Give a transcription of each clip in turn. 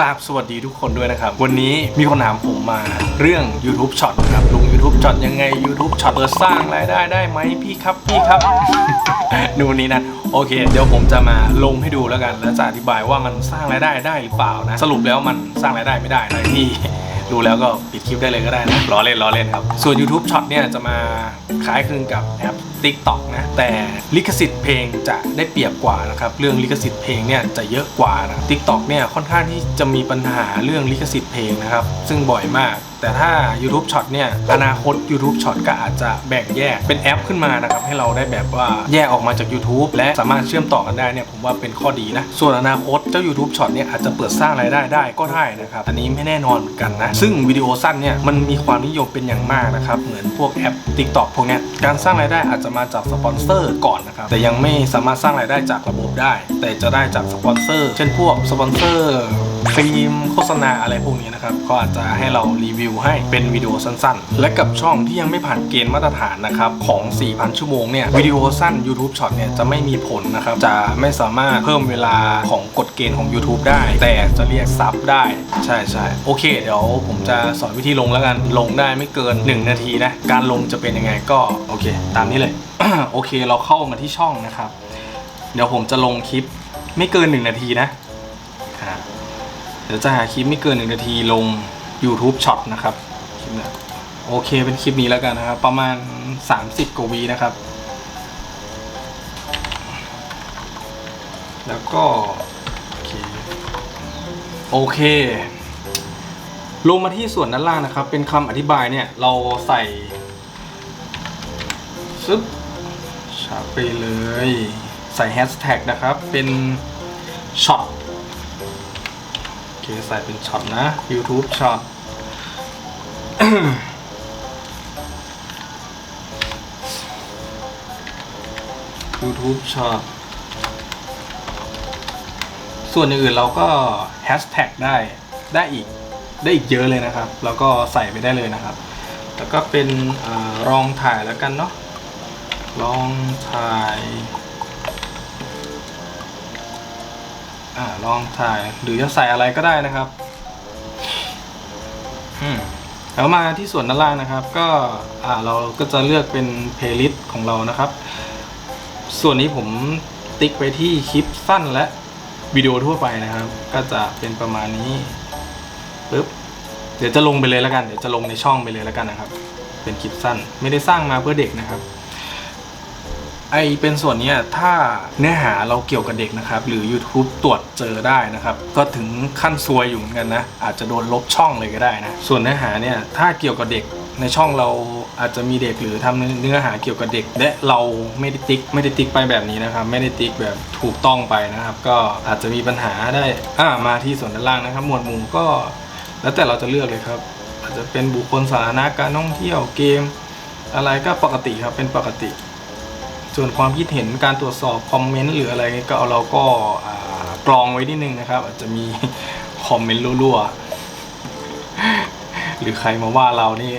ราบสวัสดีทุกคนด้วยนะครับ วันนี้มีคนถามผมมาเรื่อง YouTube Shot ครับลง YouTube Shot ยังไง YouTube Shot เปิดสร้างรายได้ได้ไหมพี่ครับพี่ครับ ดูนี้นะ โอเค เดี๋ยวผมจะมาลงให้ดูแล้วกัน แล้วจะอธิบายว่ามันสร้างรายได้ได้หรือเปล่านะ สรุปแล้วมันสร้างรายได้ไม่ได้นะที่ ดูแล้วก็ปิดคลิปได้เลยก็ได้นะล้อเล่นล้อเล่นครับ ส่วน YouTube Shot เนี่ยจะมาคล้ายคลึงกับแอป TikTok นะ แต่ลิขสิทธิ์เพลงจะได้เปรียบกว่านะครับ เรื่องลิขสิทธิ์เพลงเนี่ยจะเยอะกว่านะ TikTok เนี่ยค่อนข้างที่จะมีปัญหาเรื่องลิขสิทธิ์เพลงนะครับ ซึ่งบ่อยมาก แต่ถ้า YouTube Shot เนี่ยอนาคต YouTube Shot ก็อาจจะแบ่งแยกเป็นแอปขึ้นมานะครับให้เราได้แบบว่าแยกออกมาจาก YouTube และสามารถเชื่อมต่อกันได้เนี่ยผมว่าเป็นข้อดีนะ ส่วนอนาคตเจ้า YouTube Shot เนี่ยอาจจะเปิดสร้างรายได้ได้ก็ได้นะครับอันนี้ไม่แน่นอนเหมือนกันนะซึ่งวิดีโอสั้นเนี่ยมันมีความนิยมเป็นอย่างมากนะครับเหมือนพวกแอป TikTok พวกเนี้ยการสร้างรายได้อาจจะมาจากสปอนเซอร์ก่อนนะครับแต่ยังไม่สามารถสร้างรายได้จากระบบได้ แต่จะได้จากสปอนเซอร์ เช่นพวกสปอนเซอร์ฟิล์มโฆษณาอะไรพวกนี้นะครับก็อาจจะให้เรารีวิวให้เป็นวิดีโอสั้นๆ และกับช่องที่ยังไม่ผ่านเกณฑ์มาตรฐานนะครับของ 4,000 ชั่วโมงเนี่ยวิดีโอสั้น YouTube Short เนี่ยจะไม่มีผลนะครับจะไม่สามารถเพิ่มเวลาของกฎเกณฑ์ของ YouTube ได้ แต่จะเรียกซับได้ ใช่ใช่โอเค เดี๋ยวผมจะสอนวิธีลงแล้วกันลงได้ไม่เกิน 1 นาทีนะการลงจะเป็นยังไงก็โอเค ตามนี้เลย โอเคเราเข้ามาที่ช่องนะครับ เดี๋ยวผมจะลงคลิปไม่เกิน 1 นาทีนะเดี๋ยวจะหาคลิปไม่เกิน 1 นาทีลง YouTube Shot นะครับคลิปนี้โอเคเป็นคลิปนี้แล้วกันนะครับ ประมาณ 30 กว่าวีนะครับ แล้วก็ โอเคโอเค ลงมาที่ส่วนด้านล่างนะครับ เป็นคำอธิบายเนี่ย เราใส่ซึบชาปไปเลย ใส่แฮชแท็กนะครับ เป็นช็อต ใส่เป็นช็อตนะ YouTube ช็อต YouTube ช็อตส่วนอื่นเราก็แฮชแท็กได้ได้อีกได้อีกเยอะเลยนะครับ แล้วก็ใส่ไปได้เลยนะครับ แล้วก็เป็นอรองถ่ายแล้วกันเนาะลองถ่าย อ่าลองถ่ายหรือจะใส่อะไรก็ได้นะครับอืมแล้วมาที่ส่วนด้านล่างนะครับ ก็อ่าเราก็จะเลือกเป็นเพลย์ลิสต์ของเรานะครับ ส่วนนี้ผมติ๊กไปที่คลิปสั้นและวิดีโอทั่วไปนะครับ ก็จะเป็นประมาณนี้ปึ๊บเดี๋ยวจะลงไปเลยแล้วกัน เดี๋ยวจะลงในช่องไปเลยแล้วกันนะครับ เป็นคลิปสั้น ไม่ได้สร้างมาเพื่อเด็กนะครับ ไอเป็นส่วนนี้ถ้าเนื้อหาเราเกี่ยวกับเด็กนะครับ หรือ YouTube ตรวจเจอได้นะครับ ก็ถึงขั้นซวยอยู่เหมือนกันนะ อาจจะโดนลบช่องเลยก็ได้นะ ส่วนเนื้อหาเนี่ยถ้าเกี่ยวกับเด็กในช่องเราอาจจะมีเด็กหรือทำเนื้อหาเกี่ยวกับเด็ก และเราไม่ได้ติ๊กไม่ได้ติ๊กไปแบบนี้นะครับ ไม่ได้ติ๊กแบบถูกต้องไปนะครับ ก็อาจจะมีปัญหาได้อ่ามาที่ส่วนด้านล่างนะครับ หมวดหมู่ก็ แล้วแต่เราจะเลือกเลยครับ อาจจะเป็นบุคคลสาธารณะการท่องเที่ยวเกม อะไรก็ปกติครับเป็นปกติ ส่วนความคิดเห็นการตรวจสอบคอมเมนต์หรืออะไรก็เอาเราก็กรองไว้นิดนึงนะครับ อาจจะมีคอมเมนต์รั่วๆหรือใครมาว่าเรานี่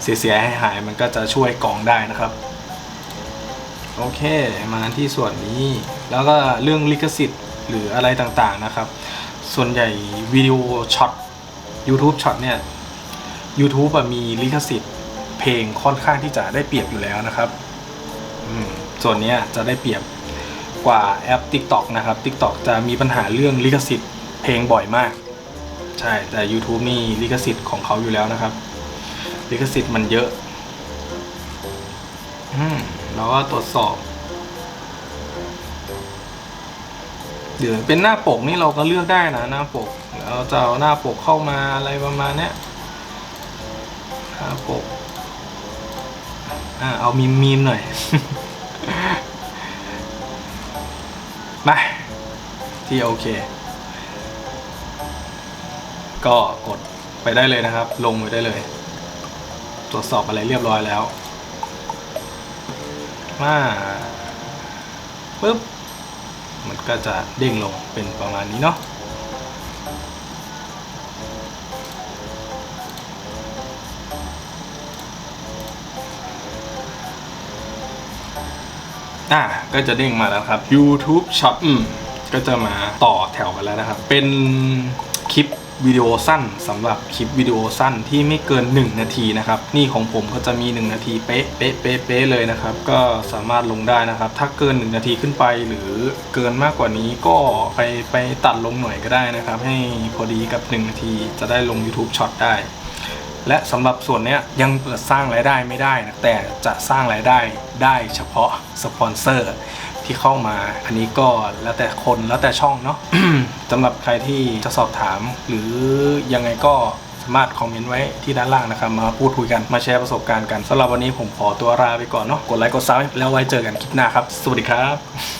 เสียๆหายๆมันก็จะช่วยกรองได้นะครับโอเคมาที่ส่วนนี้ แล้วก็เรื่องลิขสิทธิ์หรืออะไรต่างๆนะครับ ส่วนใหญ่วิดีโอช็อต YouTube ช็อตเนี่ย YouTube มีลิขสิทธิ์เพลงค่อนข้างที่จะได้เปรียบอยู่แล้วนะครับ อืม ส่วนนี้จะได้เปรียบกว่าแอป TikTok นะครับ TikTok จะมีปัญหาเรื่องลิขสิทธิ์เพลงบ่อยมาก ใช่แต่ YouTube นี่ลิขสิทธิ์ของเขาอยู่แล้วนะครับ ลิขสิทธิ์มันเยอะอืมเราก็ตรวจสอบเดี๋ยวเป็นหน้าปกนี่เราก็เลือกได้นะหน้าปกเราจะเอาหน้าปกเข้ามาอะไรประมาณเนี้ยหน้าปกอ่าเอามีมมีมหน่อย มาที่โอเค ก็กดไปได้เลยนะครับ ลงไปได้เลย ตรวจสอบอะไรเรียบร้อยแล้ว มาปึ๊บ มันก็จะเด้งลงเป็นประมาณนี้เนาะ อะก็จะเด้งมาแล้วครับ YouTube Shop อืมก็จะมาต่อแถวกันแล้วนะครับ เป็นคลิปวิดีโอสั้นสำหรับคลิปวิดีโอสั้นที่ไม่เกิน 1 นาทีนะครับ นี่ของผมก็จะมี 1 นาทีเป๊ะเป๊ะเป๊ะเป๊ะเลยนะครับ ก็สามารถลงได้นะครับ ถ้าเกิน 1 นาทีขึ้นไปหรือเกินมากกว่านี้ก็ไปไปตัดลงหน่อยก็ได้นะครับ ให้พอดีกับ 1 นาทีจะได้ลง YouTube Short ได้ และสำหรับส่วนนี้ยยังเปิดสร้างรายได้ไม่ได้นะแต่จะสร้างรายได้ได้เฉพาะสปอนเซอร์ที่เข้ามาอันนี้ก็แล้วแต่คนแล้วแต่ช่องเนาะสำหรับใครที่จะสอบถาม หรือยังไงก็สามารถคอมเมนต์ไว้ที่ด้านล่างนะครับ มาพูดคุยกันมาแชร์ประสบการณ์กันสำหรับวันนี้ผมขอตัวลาไปก่อนเนาะกดไลค์กดซับแล้วไว้เจอกันคลิปหน้าครับ สวัสดีครับ